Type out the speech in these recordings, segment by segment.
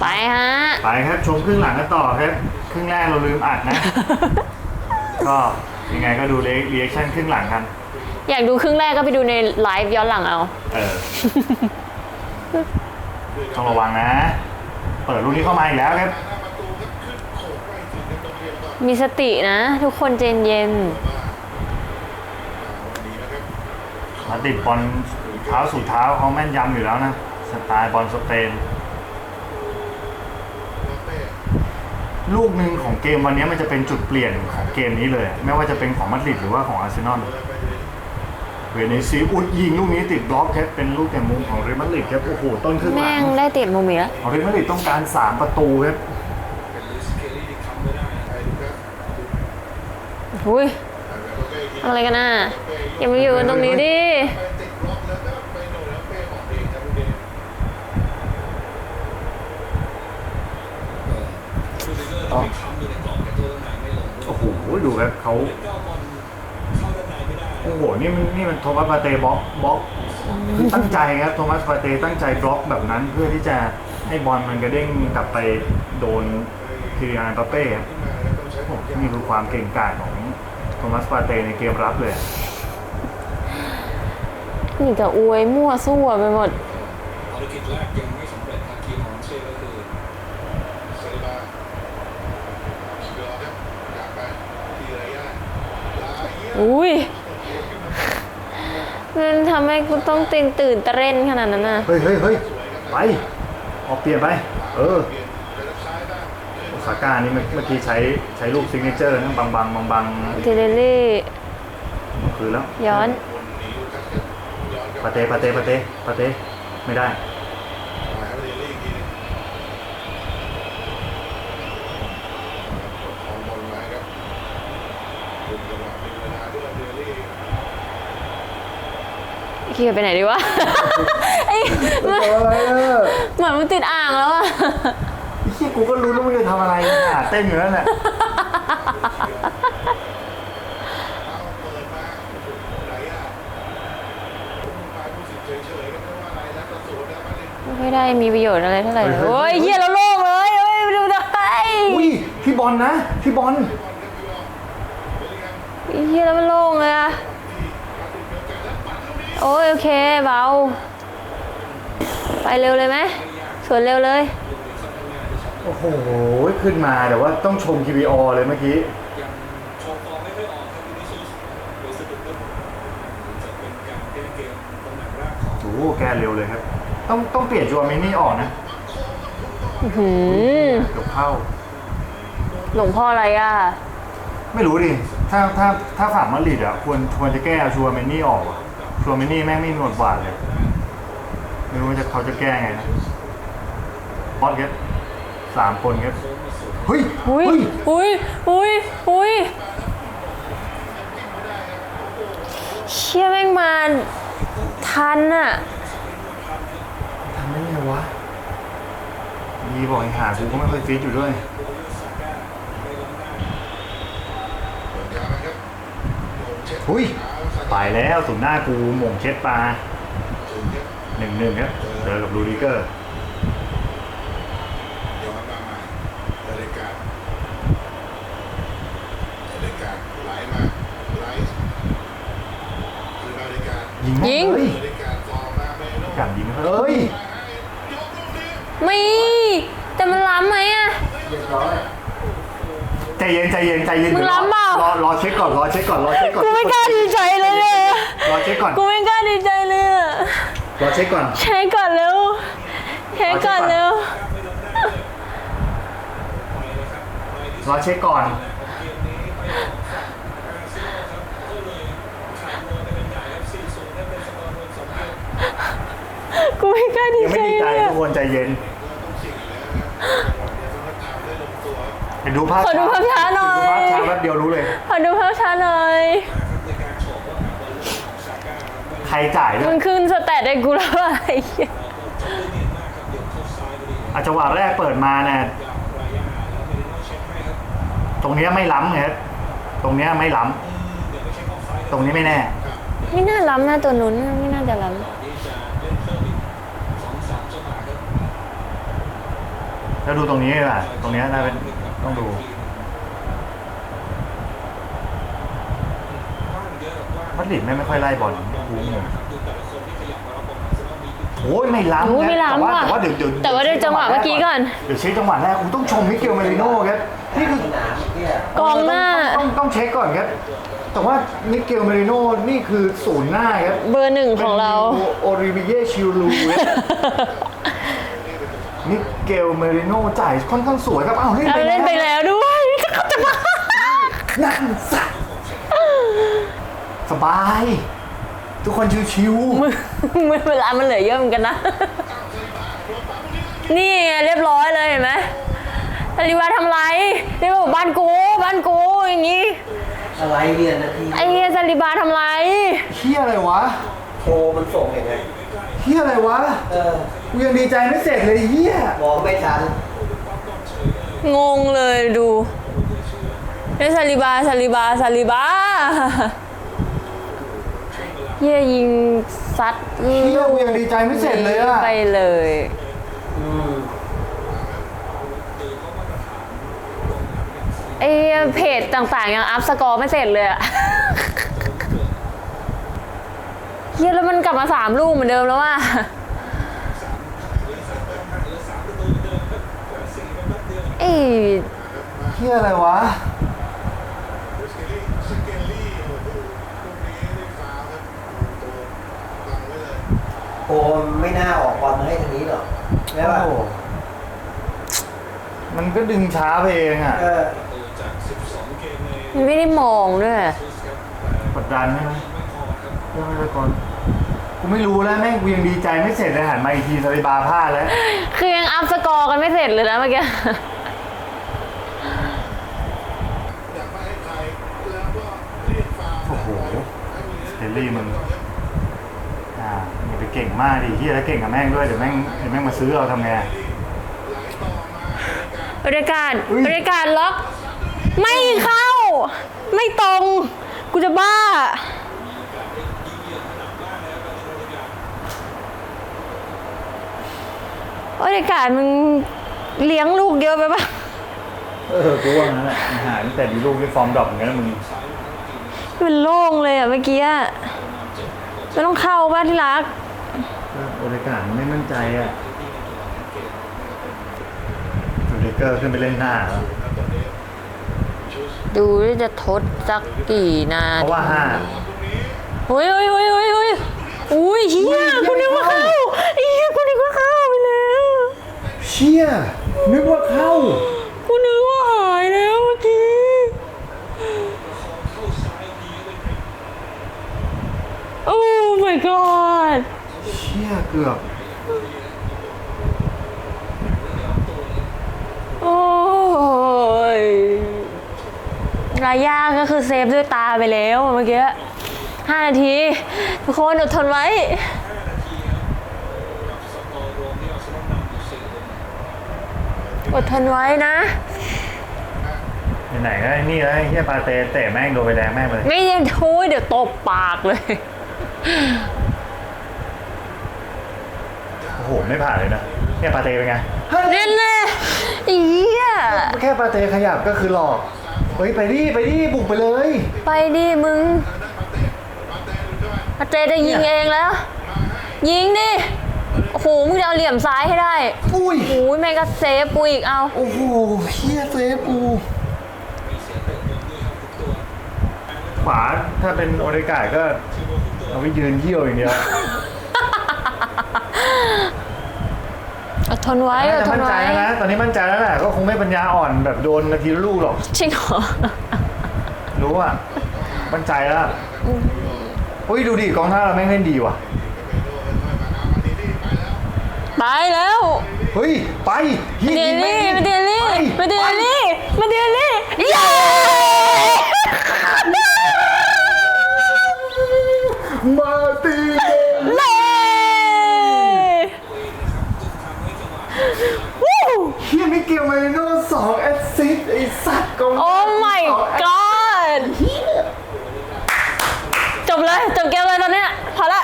ไปฮะ ไปครับชมครึ่งหลังกันต่อครับครึ่งแรกเราลืมอัดนะ ก็ยังไงก็ดูเรีแอคชั่นครึ่งหลังกัน อยากดูครึ่งแรกก็ไปดูในไลฟ์ย้อนหลังเอา เออ ต้องระวังนะ เปิดลูกนี้เข้ามาอีกแล้วครับ มีสตินะ ทุกคนเจนเย็นมาติดบอลเท้าสู่เท้าเขาแม่นยำอยู่แล้วนะ สไตล์บอลสเปน ลูกหนึ่งของเกมวันนี้มันจะเป็นจุดเปลี่ยนของเกมนี้เลย ไม่ว่าจะเป็นของมาดริดหรือว่าของอาร์เซนอลเวเนซีอุดยิงลูกนี้ติดบล็อกครับเป็นลูกแกมมุมของเรอัลมาดริดครับโอ้โหต้นครึ่งหลัแม่งงได้เตะมุมอีกแล้วของเรอัลมาดริดต้องการ 3 ประตูครับอุ้ยอะไรกันน่ะอย่ามาอยู่กันตรงนี้ดิ โอ้โห ดูครับเขาโอ้โหนี่มันนี่มันโทมัสปาเต้บล็อกบล็อกคือตั้งใจครับโทมัสปาเต้ตั้งใจบล็อกแบบนั้น เพื่อที่จะให้บอลมันกระเด้งกลับไปโดนคิริยานปาเป้ครับโอ้โหนี่คือความเก่งกาจของโทมัสปาเต้ในเกมรับเลยนี่กับอวยมั่วซั่วไปหมด ภารกิจแรกยังไม่สำเร็จครับทีมของเชลก็คือเซบาชิโร่ครับกลับไปทีระยะลาเยีย อุ้ยมันทำให้กูต้องตื่นตื่นเต้นขนาดนั้นน่ะ เฮ้ยเฮ้ยเฮ้ยไป ออกเปลี่ยนไป เออโอซาก้านี่เมื่อเมื่อกี้ใช้ใช้ลูกซิกเนเจอร์นะบางบางบางบางเทเลลี่คืนแล้วย้อนปาเต้ปาเต้ปาเต้ปาเต้ไม่ได้ มาเรลี่อีกทีหนึงของบอลมาครับหยุดจังหวะเป็นเวลาด้วยเรลี่ เขี่ยไปไหนดีวะไอ้เหมือนเหมือนมันติดอ่างแล้วอะที่กูก็รู้แล้วมึงจะทำอะไรอะเต้นอยู่นั่นแหละเอาเปิดมาระยะไปผู้สิทธิ์เฉยๆก็ไม่ว่าอะไรแล้วก็สวนแล้วมาเล่นไม่ได้มีประโยชน์อะไรเท่าไหร่เลยโอ้ยเฮียเราโล่งเลยเฮ้ยไปดูได้อุ้ยพี่บอลนะพี่บอลเฮียแล้วมันโล่งเลยอะโอ้ยโอเคเบา ไปเร็วเลยไหมสวนเร็วเลย โอ้โห ขึ้นมาแต่ว่าต้องชม KBO เลยเมื่อกี้ยังโชว์ฟอร์มไม่ค่อยออกครับวินิซิอุสโดยสะดุดล้มจะเป็นการเล่นเกมตำแหน่งแรกของโอ้โห แกเร็วเลยครับ ต้องต้องเปลี่ยนจัวมินี่ออกนะอื้อหือเกือบเข้า หลวงพ่ออะไรอะ ไม่รู้ดิ ถ้าถ้าถ้าฝั่งมาดริดอะควรควรจะแก้เอาชัวเมนนี่ออกอะ ชัวเมนนี่แม่งไม่มีบทบาทเลยไม่รู้ว่าจะเขาจะแก้ไงนะบอสเก็ตสามคนเก็ตเฮ้ยอุ้ยเฮ้ยอุ้ยอุ้ยอุ้ยเชี่ยแม่งมาทันอะทำได้ไงวะยีบอกให้หากูก็ไม่เคยฟิตอยู่ด้วยยาวนะครับโดนเช็ดหุ้ยเท้าสักไปแล้วสูงหน้ากูหม่งเช็ดปลาถึงครับหนึ่งหนึ่งครับเจอกับลูริเกอร์ย้อนมาใหม่นาฬิกานาฬิกาไหลมาไหลคือนาฬิกายิงแม่ยิงเฮ้ยนาฬิกาต่อมาเมโน่กันยิงเฮ้ยยกลูกนี้มี แต่มันล้ำไหมอะใจเย็นใจเย็นใจเย็นมึงดี๋ยวล้ำเปล่า รอรอเช็คก่อนรอเช็คก่อนรอเช็คก่อนกูไม่กล้าดีใจเลยเนี่ยร อเช็คก่อน กูไม่กล้าดีใจเลยอะรอเช็คก่อนใช้ก่อนเร็วใช้ก่อนเร็วรอเช็คก่อน กูไม่กล้าดียังใจไม่ดีใจเลยทุอะกคนใจเย็นเห็นดูภาพขอดูภาพช้าหน่อยดูภาพช้าแป๊บเดียวรู้เลย ขอดูภาพช้าหน่อย ใครจ่ายด้วมัยนขึ้นสแตทได้กูแล้วอะไรเหี้ยอาจังหวะแรกเปิดมาเนี่ยตรงเนี้ยไม่ล้ำไงครับตรงเนี้ยไม่ล้ำตรงนี้ไม่แน่ ไม่น่าล้ำนะตัวนู้นไม่น่าจะล้แล้วดูตรงนี้ดีกว่าตรงเนี้ยน่าเป็นต้องดู มัดริดไม่งไม่ค่อยไล่บอลกูงงโอ้ยไม่ล้ำโอ้ยนะไม่ล้ำแต่ว่าว่ะแต่ว่าเดี๋ยวเดี๋ยวแต่ว่าเดี๋ยวจังหวะเมื่อกี้ก่อน เดี๋ยวเช็คจังหวะแรกกูต้องชมมิเกลเมริโน่ครับนี่คือกองหน้าต้องต้องต้องเช็คก่อนครับแต่ว่ามิเกลเมริโน่นี่คือศูนย์หน้าครับเบอร์หนึ่งของเราโอริเวียชิลูครับมิเกลเมริโน่จ่ายค่อนข้างสวยครับอ้าวเล่นเอาไปเล่นไปแล้วแล้วด้วยจะมานั่นสัตว์ สบาย ทุกคนชิวๆมึงมึงเวลามันเหลือเยอะเหมือนกันนะ นี่ไงเรียบร้อยเลยเห็นไหมอลิวาทำไรเรียกว่าบ้านกู บ้านกูอย่างงี้อะไรเนี่ยนาทีไอ้เฮียซาลิบาทำไรเฮียอะไรวะโทรมันส่งยังไงเฮียอะไรวะเออกูยังดีใจไม่เสร็จเลยเฮียมองไม่ทันงงเลยดูไอ้ซาลิบาซาลิบาซาลิบา เฮียยิงซัดเฮียกูยังดีใจไม่เสร็จเลยอะ ไปเลยอืมไอ้เพจต่างๆ ยังอัพสกอร์ไม่เสร็จเลยอะ เฮียแล้วมันกลับมาสามลูกเหมือนเดิมแล้วว่ะเอ้ย เฮียอะไรวะ สเกลลี่โอ้โหลูกนี้ได้ฟาวครับตัวบังไว้เลย โทรไม่น่าออกบอลมาให้ทางนี้หรอกใช่ป่ะโอ้โหมันก็ดึงช้าไปเองอะเออมันไม่ได้มองด้วยกดดันใช่ไหมเพื่อไม่ได้ก่อนกูไม่รู้แล้วแม่งกูยังดีใจไม่เสร็จเลยหันมาอีกทีสลิบาพลาดแล้ว คือยังอัพสกอร์กันไม่เสร็จเลยนะเมื่อกี้ อยากไปให้ไทยแล้วก็เรียกฟาวโอ้โหเฮนรี่มึง อ่า อย่าไปเก่งมากดิเฮียแล้วเก่งกับแม่งด้วยเดี๋ยวแม่งเดี๋ยวแม่งมาซื้อเราทำไง บริการอุ๊ย บริการล็อก ไม่เข้า ไม่ตรง กูจะบ้า บริการมึงเลี้ยงลูกเยอะไปปะเออกูว่างั้นแหละหาตั้งแต่มีลูกที่ฟอร์มดรอปอย่างนั้นนะมึงมันโล่งเลยอะเมื่อกี้อะไม่ต้องเข้าบ้านที่รัก โอเดกาไม่มั่นใจอะโอเดเกอร์ขึ้นไปเล่นหน้าแล้วดูว่าจะทดสักกี่นาเพราะว่าห้าเฮ้ยเฮ้ยเฮ้ยเฮ้ยเฮ้ยอุ้ยเฮียกูนึกว่าเข้าเฮียกูนึกว่าเข้าไปแล้วเชี่ยนึกว่าเข้ากูนึกว่าหายแล้วเมื่อกี้โอ้ my god เชี่ยเกือบ โอ้ยรายาก็คือเซฟด้วยตาไปแล้วเมื่อกี้ห้านาที ทุกคนอดทนไว้ อดทนไว้นะ ไหนๆก็ไอ้นี่แล้วไอ้เฮียปาเตเตะแม่งโดนไปแดงแม่งไปเลย ไม่ยังทุยเดี๋ยวตบปากเลย โอ้โหไม่ผ่านเลยนะเฮียปาเตเป็นไงเล่นเลยอีเหี้ยแค่ปาเตขยับก็คือหลอกเฮ้ยไปดิไปดิบุกไปเลยไปดิมึงอาเจจะยิงเองแล้ว ยิงดิโอ้โหมึงจะเอาเหลี่ยมซ้ายให้ได้อุ้ยโอ้ยแม่งก็เซฟกูอีกเอาโอ้โหเฮียเซฟกูขวาถ้าเป็นโอเดกาก็เอาไปยืนเยี่ยวอย่างเดียว อดทนไว้อน่าดจะทมั่นนใจไว้ แล้วนะตอนนี้มั่นใจแล้วแหละก็คงไม่ปัญญาอ่อนแบบโดนนาทีละลูกหรอก จริงเหรอ รู้อะ มั่นใจแล้วอุ้ยดูดิกองท่าเราแม่งเล่นดีว่ะ ไปแล้วเฮ้ย ไปเฮียเดยิงแม่ลี่งมาเดลี่ไปมาเดไปลี่มาเดลี่เย้มาตีเดน เล่วู้ เฮียมิเกลมาริโน่สองแอสซิสต์ไอ้สัตว์กองโอ้ my god จบเลย จบเกมเลยตอนเนี้ยพอละ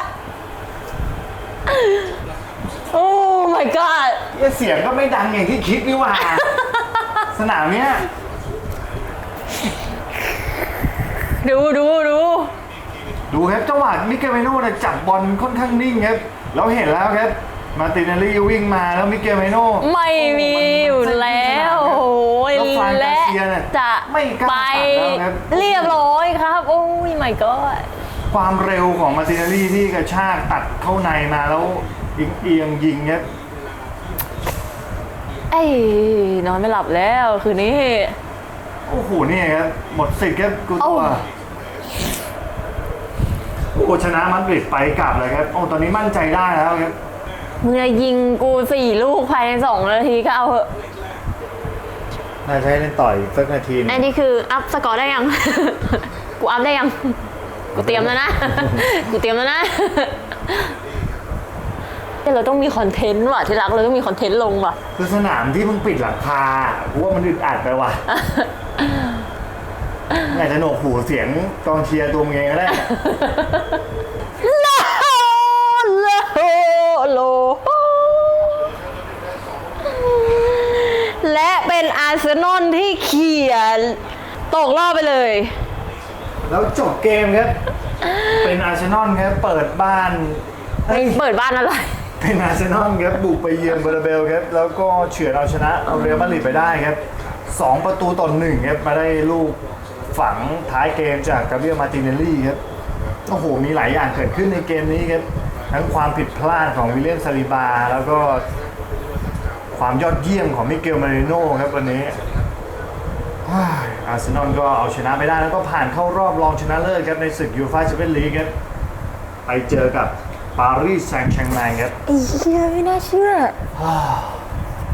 โอ้ my god ไก็เสียงก็ไม่ดังอย่างที่คิดนี่หว่า สนามเนี้ยดูดูดูดูครับจังหวะมิเกลเมโน่เนี่ยจับบอลค่อนข้างนิ่งครับเราเห็นแล้วครับ มาตินาลีวิ่งมาแล้วมิเกลเมโน่ ไม่มีอยู่แล้วโอ้ยแล้วฟรานกาและเซียเนี่ยจะไม่กล้าไปตัดแล้วครับ เรียบร้อยครับ โอ้ยไม่ก็ความเร็วของมาตินาลีที่กระชากตัดเข้าในมาแล้วอีเอียงยิงครับเอ้ยนอนไม่หลับแล้วคืนนี้ โอ้โหนี่ครับหมดสิทธิ์ครับกูเอ้าตัวโอ้ชนะมาดริดไปกลับเลยครับโอ้ตอนนี้มั่นใจได้แล้วครับ มึงจะยิงกูสี่ลูกภายในสองนาทีก็เอาเหอะน่าจะให้เล่นต่อยสักนาทีหนึงอันนี้คืออัพสกอร์ได้ยัง กูอัพได้ยัง กูเตรียมแล้วนะ กูเตรียมแล้วนะเดี๋ยวเราต้องมีคอนเทนต์ว่ะที่รักเราต้องมีคอนเทนต์ลงว่ะ คือสนามที่มึงปิดหลังคากูว่ามันอึดอัดไปว่ะอาจจะโหนวกหูเสียงกองเชียร์ตัวมึงเองก็ได้ และเป็นอาร์เซนอลที่เขียนตกรอบไปเลย แล้วจบเกมครับ เป็นอาร์เซนอลครับเปิดบ้านเอ้ยเปิดบ้านอะไร เป็นอาร์เซนอลครับบุกไปเยือนเบอร์เบลครับแล้วก็เฉือนเอาชนะเอาเรอัลมาดริดไปได้ครับสองประตูต่อหนึ่งครับมาได้ลูกฝังท้ายเกมจากกาเบรียลมาร์ติเนลลี่ครับโอ้โหมีหลายอย่างเกิดขึ้นในเกมนี้ครับทั้งความผิดพลาดของวิลเลียมซาลิบา แล้วก็ ความยอดเยี่ยมของมิเกลมาริโน่ครับวันนี้อาร์เซนอลก็เอาชนะไปได้แล้วก็ผ่านเข้ารอบรองชนะเลิศครับในศึกยูฟ่าแชมเปี้ยนลีกครับไปเจอกับปารีสแซงต์แชร์แมงครับไอ้เหี้ยไม่น่าเชื่ออ่า